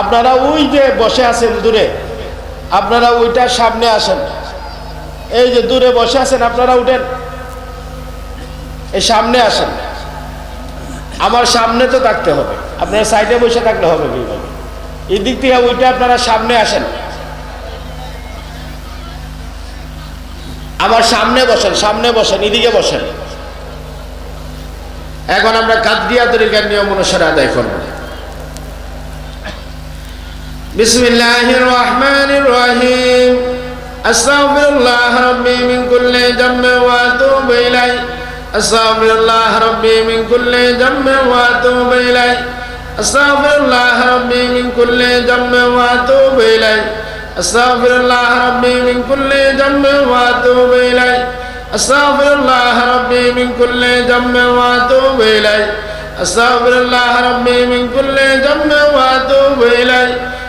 আপনারা ওই যে বসে আছেন দূরে, আপনারা ওইটার সামনে আসেন। এই যে দূরে বসে আছেন, আপনারা উঠেন। এই সামনে আসেন। আমার সামনে তো থাকতে হবে। আপনারা সাইডে বসে থাকলে হবে এই দিক থেকে ওইটা আপনারা সামনে আসেন। আমার সামনে বসেন সামনে বসেন, এদিকে বসেন। এখন আমরা কাদ্রিয়া তরিকার নিয়ম অনুসারে আদায় করব। بسم الله الرحمن الرحيم. أستغفر الله ربي من كل ذنب وأتوب إليه. أستغفر الله ربي من كل ذنب وأتوب إليه. أستغفر الله ربي من كل ذنب وأتوب إليه. أستغفر الله ربي من كل ذنب وأتوب إليه. أستغفر الله ربي من كل ذنب وأتوب إليه. أستغفر الله ربي من كل ذنب وأتوب إليه.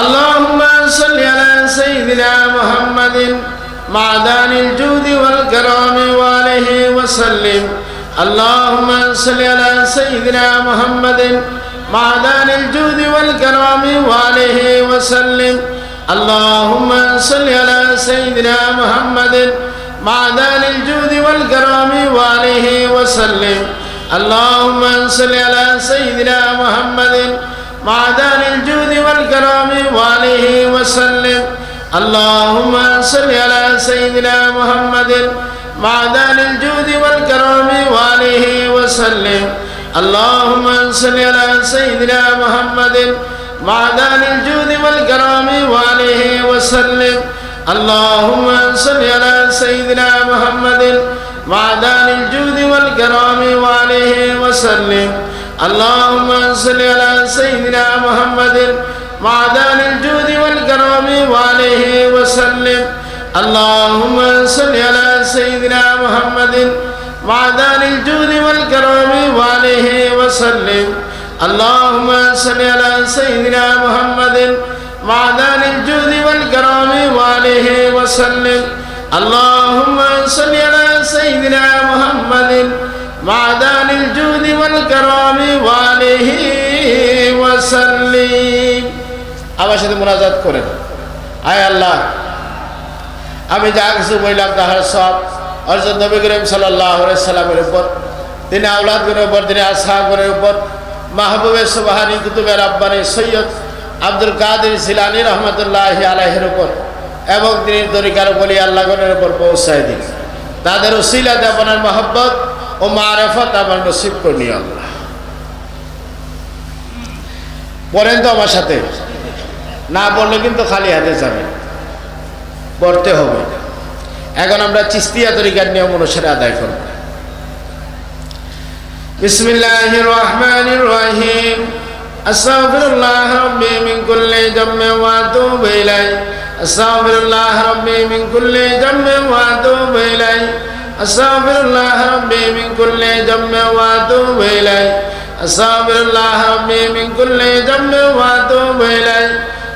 اللهم صل على سيدنا محمد معدن الجود والكرام وآله وسلم. اللهم صل على سيدنا محمد معدن الجود والكرام وآله وسلم. اللهم صل على سيدنا محمد معدن الجود والكرام وآله وسلم. اللهم صل على سيدنا محمد معدن وآله وسلم. اللهم صل على سيدنا محمد معدن الجود والكرام وآله وسلم. اللهم صل على سيدنا محمد معدن الجود والكرام وآله وسلم. اللهم صل على سيدنا محمد معدن الجود والكرام وآله وسلم. اللهم صل على سيدنا محمد معدن الجود والكرم وعليه وسلم اللهم صل على سيدنا محمد معدن الجود والكرم وعليه وسلم اللهم صل على سيدنا محمد معدن الجود والكرم وعليه وسلم اللهم صل على سيدنا محمد معدن الجود والكرم وعليه وسلم আমার সাথে মোনাজাত করেন। আয় আল্লাহ, আমি যা কিছু বললাম তাহার সব অর্জন নবী করিম সাল্লামের উপর, তিনি আউলাদগুলোর উপর, তিনি আসাহগুলোর উপর, মাহবুবে সুবাহানি কুতুবের আব্বানি সৈয়দ আব্দুল কাদের সিলানি রহমতুল্লাহ আলাহের উপর এবং তিনি তরিকার বলি আল্লাহগণের উপর পৌঁছায় দিন। তাদের ওসিলাতে আপনার মহব্বত ও মারেফত আমার নসিব করি আল্লাহ। পড়েন তো আমার সাথে। না পড়লে কিন্তু খালি হাতে যাবে পড়তে হবে এখন আমরা চিস্তিয়া তরিকার নিয়ম অনুসারে আদায় করব বিসমিল্লাহ রহমান রহিম أستغفر الله ربي من كل ذنب وأتوب إليه أستغفر الله ربي من كل ذنب وأتوب إليه أستغفر الله ربي من كل ذنب وأتوب إليه أستغفر الله ربي من كل ذنب وأتوب إليه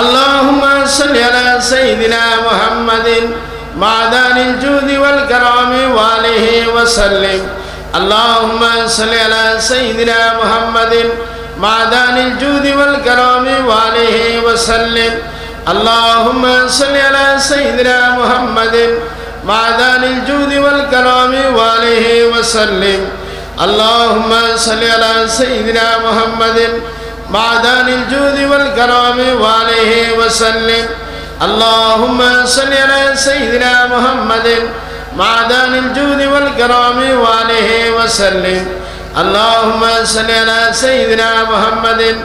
اللهم صل على سيدنا محمد معدن الجود والكرام وآله وسلم اللهم صل على سيدنا محمد معدن الجود والكرام وآله وسلم اللهم صل على سيدنا محمد معدن الجود والكرام وآله وسلم اللهم صل على سيدنا محمد معدن الجود والكرام وآله وسلم. اللهم صل على سيدنا محمد. معدن الجود والكرام وآله وسلم. اللهم صل على سيدنا محمد.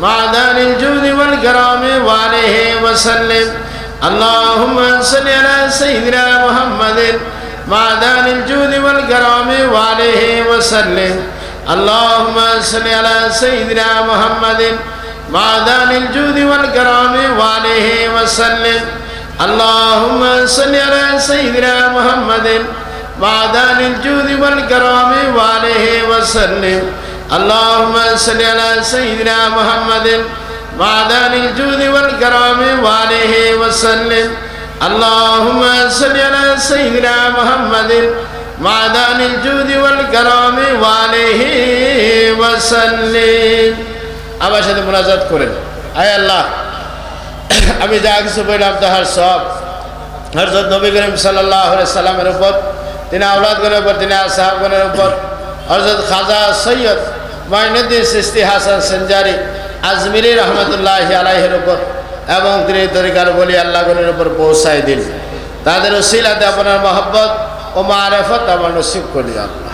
معدن الجود والكرام وآله وسلم. اللهم صل على سيدنا محمد. معدن الجود والكرام وآله وسلم. اللهم صل على سيدنا محمد معدن الجود والكرام وآله وسلم اللهم صل على سيدنا محمد معدن الجود والكرام وآله وسلم اللهم صل على سيدنا محمد معدن الجود والكرام وآله وسلم اللهم صل على سيدنا محمد معدن الجود والكرام وآله وسلم আমার সাথে মোনাজাত করেন আয় আল্লাহ আমি যা কিছু বললাম তাহার সব হরজত নবী করিম সাল্লাহ সাল্লামের উপর তিনি আউলাদগণের উপর তিনি সাহাবগণের উপর হরজত খাজা সৈয়দ মাইনুদ্দিন সিস্তি হাসান সেঞ্জারি আজমিরি রহমতুল্লাহ আলাইহের উপর এবং তিনি তরিকার বলি আল্লাহগণের উপর পৌঁছাই দিন তাদের ওসিলাতে আপনার মহব্বত ও মারেফত আমার নসিব করি আল্লাহ